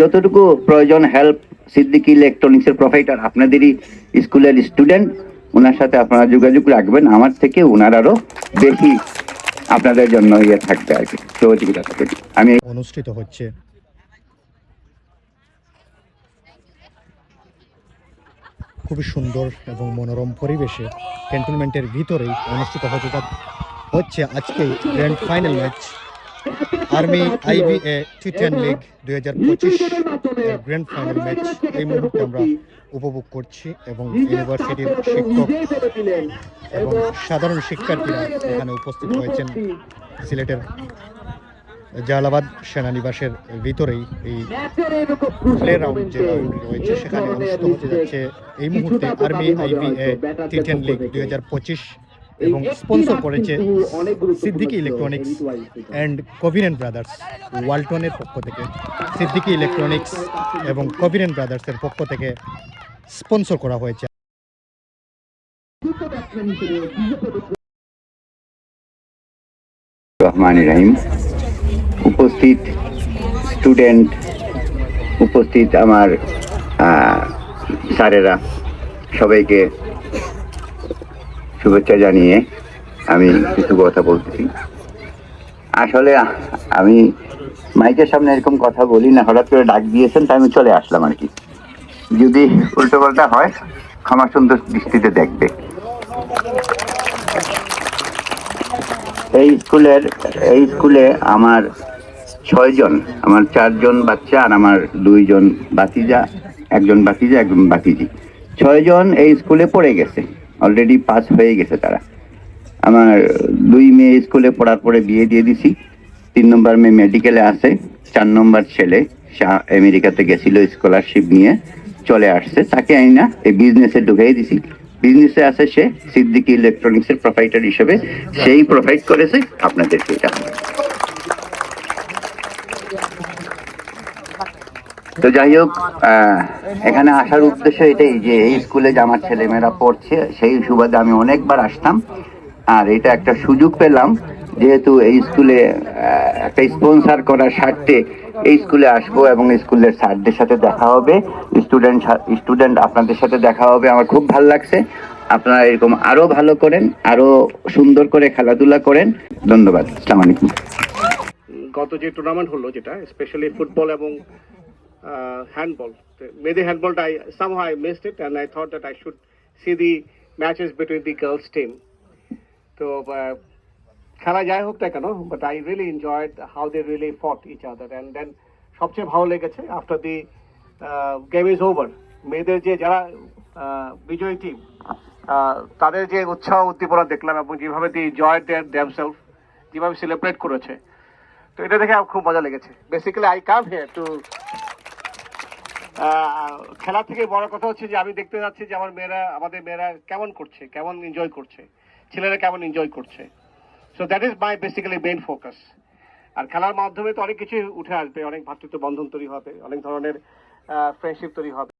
যতটুকু প্রয়োজন হেল্প সিদ্দিকি ইলেকট্রনিক্সের প্রোভাইডার আপনাদেরই স্কুলের স্টুডেন্ট ওনার সাথে আপনারা যোগাযোগ রাখবেন। আমার থেকে ওনার আরও বেশি আপনাদের জন্য ইয়ে থাকবে আর কি, সহযোগিতা থাকবে। আমি অনুষ্ঠিত হচ্ছে। খুবই সুন্দর এবং মনোরম পরিবেশে ক্যান্টনমেন্টের ভিতরেই অনুষ্ঠিত হতে হচ্ছে আজকে grand final match army IBA T ten league দুই হাজার পঁচিশ গ্র্যান্ড ফাইনাল ম্যাচ এই মুহূর্তে আমরা উপভোগ করছি এবং ইউনিভার্সিটির শিক্ষক এবং সাধারণ শিক্ষার্থীরা এখানে উপস্থিত হয়েছেন সিলেটের জালালাবাদ সেনানিবাসের ভিতরেই এই প্লে রাউন্ড যে রয়েছে, সেখানে অনুষ্ঠিত হতে যাচ্ছে। এই মুহূর্তে army IBA T ten league দুই হাজার পঁচিশ এবং স্পন্সর করেছে Siddiqui electronics and covenant brothers ওয়ালটনের পক্ষ থেকে। সিদ্দিকি ইলেকট্রনিক্স এবং কভিনেন্ট ব্রাদার্সের পক্ষ থেকে স্পন্সর করা হয়েছে। রহমান রাহিম উপস্থিত স্টুডেন্ট উপস্থিত আমার আহ, স্যারেরা সবাইকে শুভেচ্ছা জানিয়ে আমি কিছু কথা বলতেছি। আসলে আমি মাইকের সামনে এরকম কথা বলি না, হঠাৎ করে ডাক দিয়েছেন, তাই আমি চলে আসলাম আর কি। যদি উল্টো পাল্টা হয়, ক্ষমা সুন্দর দৃষ্টিতে দেখবে। এই স্কুলের, এই স্কুলে আমার ছয়জন, আমার চারজন বাচ্চা আর আমার দুইজন বাতিজা একজন বাতিজা একজন বাতিজি ছয়জন এই স্কুলে পড়ে গেছে। অলরেডি পাস হয়ে গেছে তারা। আমার দুই মেয়ে স্কুলে পড়ার পরে বিয়ে দিয়ে দিছি। তিন নম্বর মেয়ে মেডিকেলে আছে, চার নম্বর ছেলে আমেরিকাতে গেছিল স্কলারশিপ নিয়ে, চলে আসছে। তাকে আমি না এই বিজনেসে ঢুকাই দিছি। বিজনেসে আছে সে সিদ্দিকি ইলেকট্রনিক্সের প্রোভাইডার হিসেবে। সেই প্রোভাইড করেছে আপনাদেরকে তো যাই হোক এখানে আসার উদ্দেশ্য এটাই যে এই স্কুলে যে আমার ছেলেমেয়েরা পড়ছে, সেই সুবাদে আমি অনেকবার আসতাম। আর এটা একটা সুযোগ পেলাম, যেহেতু এই স্কুলে একটা স্পন্সার করার স্বার্থে এই স্কুলে আসব এবং স্কুলের স্যারদের সাথে দেখা হবে। স্টুডেন্ট স্টুডেন্ট আপনাদের সাথে দেখা হবে, আমার খুব ভালো লাগছে। আপনারা এরকম আরও ভালো করেন, আরও সুন্দর করে খেলাধুলা করেন। ধন্যবাদ, আসসালামু আলাইকুম। গত যে টুর্নামেন্ট হলো যেটা স্পেশালি ফুটবল এবং হ্যান্ডবল মেয়েদের হ্যান্ডবলটা I somehow I missed it and I thought that I should see the matches between the girls team তো আহ, খেলা যাই হোক না কেন but I really enjoyed how they really fought each other and then সবচেয়ে ভালো লেগেছে after the game is over মেয়েদের যে যারা বিজয়ী টিম তাদের যে উৎসাহ উদ্দীপনা দেখলাম এবং যেভাবে দি এনজয় দেয়ার দেমসেলফ যেভাবে সেলিব্রেট করেছে তো এটা দেখে আমার খুব মজা লেগেছে। Basically I come here to খেলা থেকে বড় কথা হচ্ছে যে আমি দেখতে যাচ্ছি যে আমার মেয়েরা, আমাদের মেয়েরা কেমন করছে, কেমন এনজয় করছে, ছেলেরা কেমন এনজয় করছে। So that is my basically main focus আর খেলার মাধ্যমে তো অনেক কিছুই উঠে আসবে, অনেক ভ্রাতৃত্ব বন্ধন তৈরি হবে, অনেক ধরনের ফ্রেন্ডশিপ তৈরি হবে।